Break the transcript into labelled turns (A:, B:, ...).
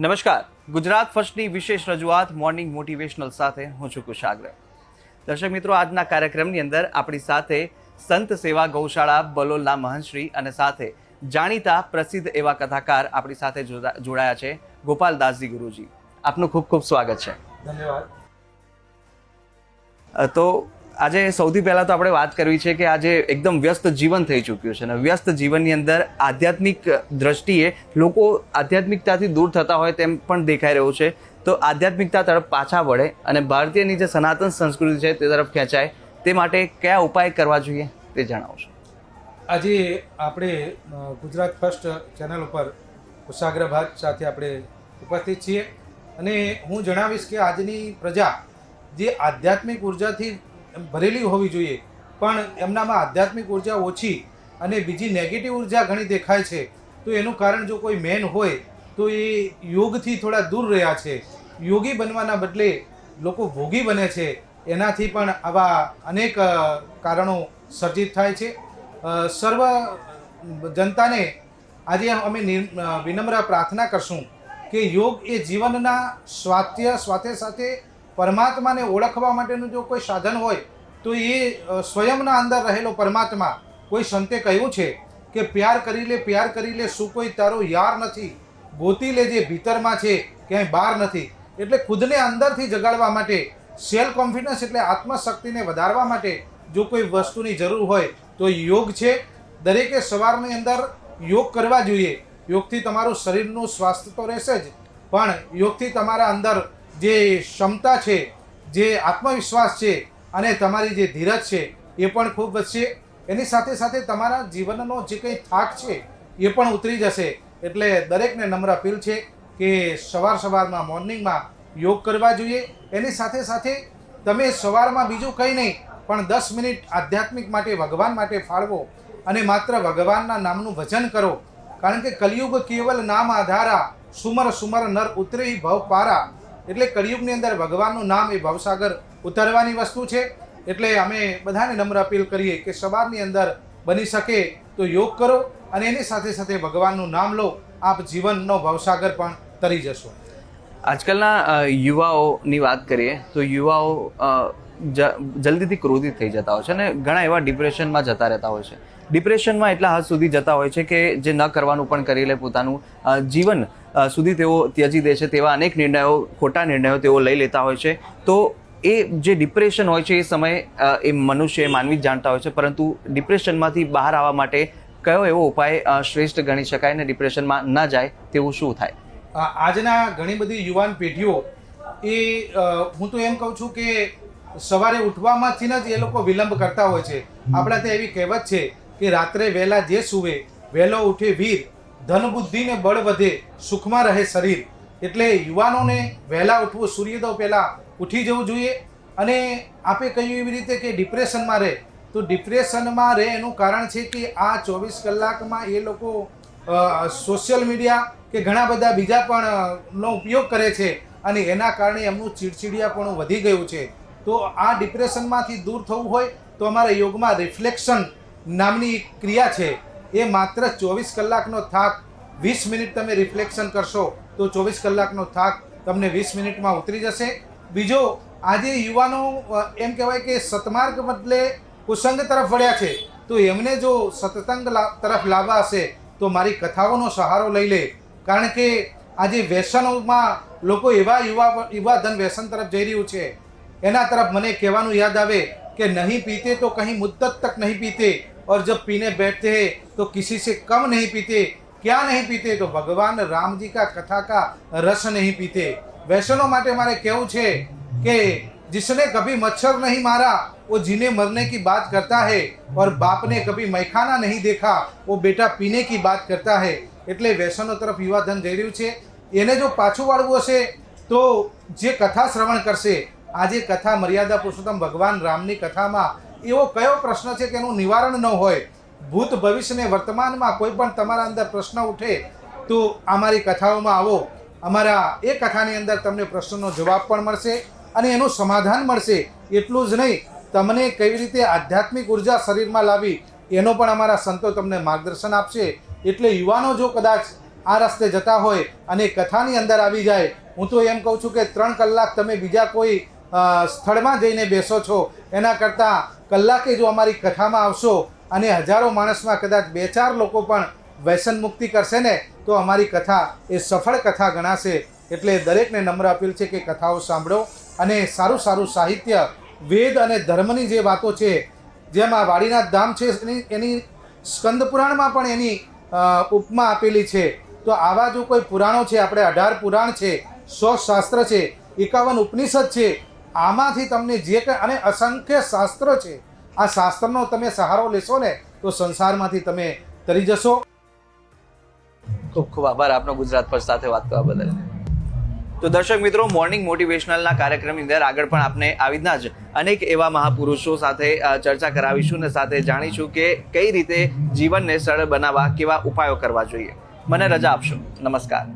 A: નમસ્કાર. ગુજરાત ફર્સ્ટની વિશેષ રજૂઆત મોર્નિંગ મોટિવેશનલ સાથે હું છું કુશાગ્ર. દર્શક મિત્રો આજના કાર્યક્રમની અંદર આપણી સાથે સંત સેવા ગૌશાળા બલોલના મહંશ્રી અને સાથે જાણીતા પ્રસિદ્ધ એવા કથાકાર આપણી સાથે જોડા- જોડાયા છે ગોપાલદાસજી ગુરુજી. આપનું ખૂબ ખૂબ સ્વાગત છે.
B: ધન્યવાદ.
A: તો આજે સૌથી પહેલાં તો આપણે વાત કરવી છે કે આજે એકદમ વ્યસ્ત જીવન થઈ ચૂક્યું છે અને વ્યસ્ત જીવનની અંદર આધ્યાત્મિક દ્રષ્ટિએ લોકો આધ્યાત્મિકતાથી દૂર થતા હોય તેમ પણ દેખાઈ રહ્યું છે. તો આધ્યાત્મિકતા તરફ પાછા વળે અને ભારતીયની જે સનાતન સંસ્કૃતિ છે તે તરફ ખેંચાય, તે માટે કયા ઉપાય કરવા જોઈએ તે જણાવશો
B: આજે આપણે ગુજરાત ફર્સ્ટ ચેનલ ઉપર કુશાગ્ર સાથે આપણે ઉપસ્થિત છીએ. અને હું જણાવીશ કે આજની પ્રજા જે આધ્યાત્મિક ઉર્જાથી ભરેલી હોવી જોઈએ. પણ એમનામાં આધ્યાત્મિક ઊર્જા ઓછી અને બીજી નેગેટિવ ઊર્જા ઘણી દેખાય છે. તો એનું કારણ જો કોઈ મેન હોય, તો એ યોગથી થોડા દૂર રહ્યા છે. યોગી બનવાના બદલે લોકો ભોગી બને છે. એનાથી પણ આવા અનેક કારણો સર્જિત થાય છે. સર્વ જનતાને આજે અમે વિનમ્ર પ્રાર્થના કરશું કે યોગ એ જીવનના સ્વાસ્થ્ય સાથે સાથે પરમાત્માને ઓળખવા માટેનું જો કોઈ સાધન હોય, તો એ સ્વયંના અંદર રહેલો પરમાત્મા. કોઈ સંતે કહ્યું છે કે પ્યાર કરી લે, પ્યાર કરી લે, શું કોઈ તારો યાર નથી. ગોતી લેજે ભીતરમાં છે, ક્યાંય બહાર નથી. એટલે ખુદને અંદરથી જગાડવા માટે સેલ્ફ કોન્ફિડન્સ એટલે આત્મશક્તિને વધારવા માટે જો કોઈ વસ્તુની જરૂર હોય, તો યોગ છે. દરેકે સવારની અંદર યોગ કરવા જોઈએ. યોગથી તમારું શરીરનું સ્વાસ્થ્ય તો રહેશે જ, પણ યોગથી તમારા અંદર જે ક્ષમતા છે, જે આત્મવિશ્વાસ છે અને તમારી જે ધીરજ છે, એ પણ ખૂબ વધશે. એની સાથે સાથે તમારા જીવનનો જે કંઈ થાક છે, એ પણ ઉતરી જશે. એટલે દરેકને નમ્ર અપીલ છે કે સવાર સવારમાં મોર્નિંગમાં યોગ કરવા જોઈએ. એની સાથે સાથે તમે સવારમાં બીજું કંઈ નહીં, પણ દસ મિનિટ આધ્યાત્મિક માટે ભગવાન માટે ફાળવો અને માત્ર ભગવાનના નામનું ભજન કરો. કારણ કે કલિયુગ કેવલ નામ આધારા, સુમર સુમર નર ઉતરી ભવ પારા. એટલે કળિયુગની અંદર ભગવાનનું નામ એ ભવસાગર ઉતરવાની વસ્તુ છે. એટલે અમે બધાને નમ્ર અપીલ કરીએ કે સવારની અંદર બની શકે તો યોગ કરો અને એની સાથે સાથે ભગવાનનું નામ લો. આપ જીવનનો ભવસાગર પણ તરી જશો.
A: આજકાલના યુવાઓની વાત કરીએ તો યુવાઓ જલ્દીથી ક્રોધિત થઈ જતા હોય છે અને ઘણા એવા ડિપ્રેશનમાં જતા રહેતા હોય છે. ડિપ્રેશનમાં એટલા હદ સુધી જતા હોય છે કે જે ન કરવાનું પણ કરી લે પોતાનું જીવન સુધી તેઓ ત્યજી દે છે તેવા અનેક નિર્ણયો, ખોટા નિર્ણયો તેઓ લઈ લેતા હોય છે. તો એ જે ડિપ્રેશન હોય છે એ સમયે એ મનુષ્ય માનવી જ જાણતા હોય છે. પરંતુ ડિપ્રેશનમાંથી બહાર આવવા માટે કયો એવો ઉપાય શ્રેષ્ઠ ગણી શકાય ને ડિપ્રેશનમાં ન જાય તેવું શું થાય?
B: આજના ઘણી બધી યુવાન પેઢીઓ એ હું તો એમ કહું છું કે સવારે ઉઠવામાંથી જ એ લોકો વિલંબ કરતા હોય છે. આપણા ત્યાં એવી કહેવત છે કે રાત્રે વહેલા જે સુવે, વહેલો ઉઠે વીર ધન બુદ્ધિને બળ વધે, સુખમાં રહે શરીર. એટલે યુવાનોને વહેલા ઉઠવું સૂર્યોદય પહેલાં ઉઠી જવું જોઈએ. અને આપે કહ્યું એવી રીતે કે ડિપ્રેશનમાં રહે. તો ડિપ્રેશનમાં રહે એનું કારણ છે કે આ ચોવીસ કલાકમાં એ લોકો સોશિયલ મીડિયા કે ઘણા બધા બીજા પણ નો ઉપયોગ કરે છે. અને એના કારણે એમનું ચીડચીડિયાપણું વધી ગયું છે. તો આ ડિપ્રેશનમાંથી દૂર થવું હોય તો અમારા યોગમાં રિફ્લેક્શન નામની ક્રિયા છે, એ માત્ર ચોવીસ કલાકનો થાક, વીસ મિનિટ તમે રિફ્લેક્શન કરશો તો ચોવીસ કલાકનો થાક તમને વીસ મિનિટમાં ઉતરી જશે. બીજો, આજે યુવાનો એમ કહેવાય કે સતમાર્ગ બદલે કુસંગ તરફ વળ્યા છે, તો એમને જો સતતંગ તરફ લાવવા હશે, તો મારી કથાઓનો સહારો લઈ લે. કારણ કે આજે વ્યસનોમાં લોકો એવા યુવા યુવા ધન વ્યસન તરફ જઈ રહ્યું છે. એના તરફ મને કહેવાનું યાદ આવે કે નહીં પીતે તો કहीं મુદ્દત તક નહીં પીते और जब पीने बैठते हैं तो किसी से कम नहीं पीते क्या नहीं पीते तो भगवान राम जी का कथा का रस नहीं पीते वैष्णव માટે મારે કહેવું છે કે जिसने कभी मच्छर नहीं मारा वो जीने मरने की बात करता है और बाप ने कभी मैखाना नहीं देखा वो बेटा पीने की बात करता है એટલે વ્યસનો તરફ યુવાધન જઈ રહ્યું છે એને જો પાછું વાળવું હશે તો જે કથા શ્રવણ કરશે આજે કથા મર્યાદા પુરુષોત્તમ ભગવાન રામની કથામાં એવો કયો પ્રશ્ન છે કે એનું નિવારણ ન હોય? ભૂત ભવિષ્યને વર્તમાનમાં કોઈ પણ તમારા અંદર પ્રશ્ન ઉઠે, તો અમારી કથાઓમાં આવો. અમારા એ કથાની અંદર તમને પ્રશ્નનો જવાબ પણ મળશે અને એનું સમાધાન મળશે. એટલું જ નહીં, તમને કેવી રીતે આધ્યાત્મિક ઊર્જા શરીરમાં લાવી, એનો પણ અમારા સંતો તમને માર્ગદર્શન આપશે. એટલે યુવાનો જો કદાચ આ રસ્તે જતા હોય અને કથાની અંદર આવી જાય, હું તો એમ કહું છું કે ત્રણ કલાક તમે બીજા કોઈ સ્થળમાં જઈને બેસો છો. એના કરતાં કલાકે જો અમારી કથામાં આવશો અને હજારો માણસમાં કદાચ બે ચાર લોકો પણ વ્યસન મુક્તિ કરશે ને, તો અમારી કથા એ સફળ કથા ગણાશે. એટલે દરેકને નમ્ર અપીલ છે કે કથાઓ સાંભળો અને સારું સારું સાહિત્ય, વેદ અને ધર્મની જે વાતો છે, જેમ વાડીનાથ ધામ છે, એની એની સ્કંદ પુરાણમાં પણ એની ઉપમા આપેલી છે. તો આવા જો કોઈ પુરાણો છે, આપણે અઢાર પુરાણ છે, સો શાસ્ત્ર છે, એકાવન ઉપનિષદ છે આમાંથી તમને જે કંઈ અને અસંખ્ય શાસ્ત્ર છે. આ શાસ્ત્રનો તમે સહારો લેશો ને, તો સંસારમાંથી તમે તરી જશો.
A: ખૂબ ખૂબ આભાર આપનો ગુજરાત પર સાથે વાત કરવા બદલ. તો દર્શક મિત્રો મોર્નિંગ મોટિવેશનલના કાર્યક્રમની અંદર આગળ પણ આપણે આવી રીતના જ અનેક એવા મહાપુરુષો સાથે ચર્ચા કરાવીશું ને સાથે જાણીશું કે કઈ રીતે જીવનને સરળ બનાવવા કેવા ઉપાયો કરવા જોઈએ. મને રજા આપશો. નમસ્કાર.